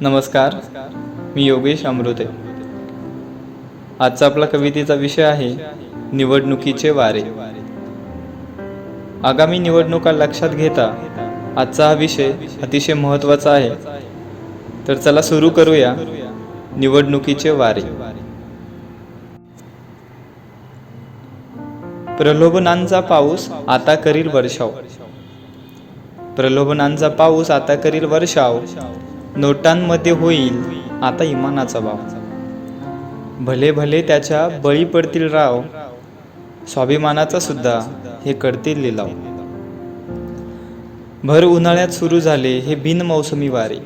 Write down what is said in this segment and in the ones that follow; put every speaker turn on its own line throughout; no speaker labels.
नमस्कार मी योगेश अमृते. आजचा आपला कवितेचा विषय आहे निवडणुकीचे वारे. आगामी निवडणुका लक्षात घेता आजचा हा विषय अतिशय महत्त्वाचा आहे. तर चला सुरू करूया निवडणुकीचे वारे. प्रलोभनांचा पाऊस आता करील वर्षाव. प्रलोभनांचा पाऊस आता करील वर्षाव. नोटांमध्ये होईल आता इमानाचा भाव. भले भले त्याच्या बळी पडतील राव स्वाभिमानाचा सुद्धा हे करतील लिलाव. भर उन्हाळ्यात सुरू झाले हे बिनमौसमी वारे.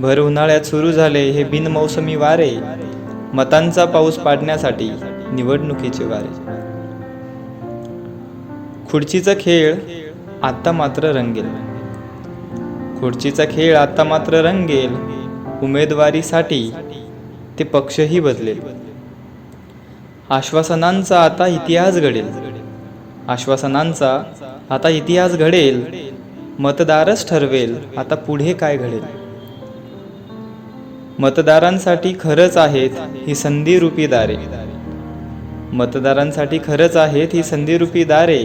भर उन्हाळ्यात सुरू झाले हे बिनमौसमी वारे मतांचा पाऊस पाडण्यासाठी निवडणुकीचे वारे. खुर्चीचा खेळ आता मात्र रंगेल. खुर्चीचा खेळ आता मात्र रंगेल. उमेदवारीसाठी ते पक्षही बदलेल. आश्वासनांचा आता इतिहास घडेल. आश्वासनांचा आता इतिहास घडेल. मतदारच ठरवेल. आता पुढे काय घडेल? मतदारांसाठी खरंच आहेत ही संधीरूपी दारे. मतदारांसाठी खरंच आहेत ही संधीरूपी दारे.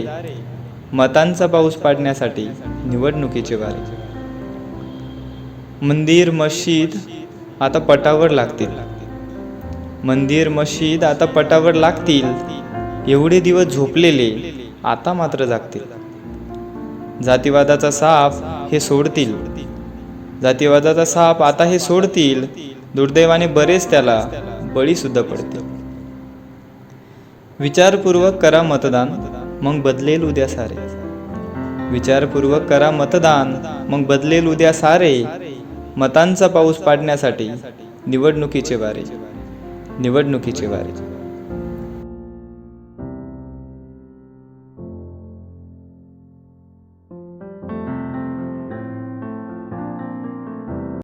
मतांचा पाऊस पाडण्यासाठी निवडणुकीचे वारे. मंदिर मशीद आता पटावर लागतील. मंदिर मशीद आता पटावर लागतील. एवढे दिवस झोपलेले आता मात्र जागतील. जातीवादाचा साप हे सोडतील. जातीवादाचा साप आता हे सोडतील. दुर्दैवाने बरेच त्याला बळी सुद्धा पडतील. विचारपूर्वक करा मतदान मग बदलेल उद्या सारे. विचारपूर्वक करा मतदान मग बदलेल उद्या सारे. मतांचा पाऊस पाडण्यासाठी निवडणुकीचे वारे. निवडणुकीचे वारे.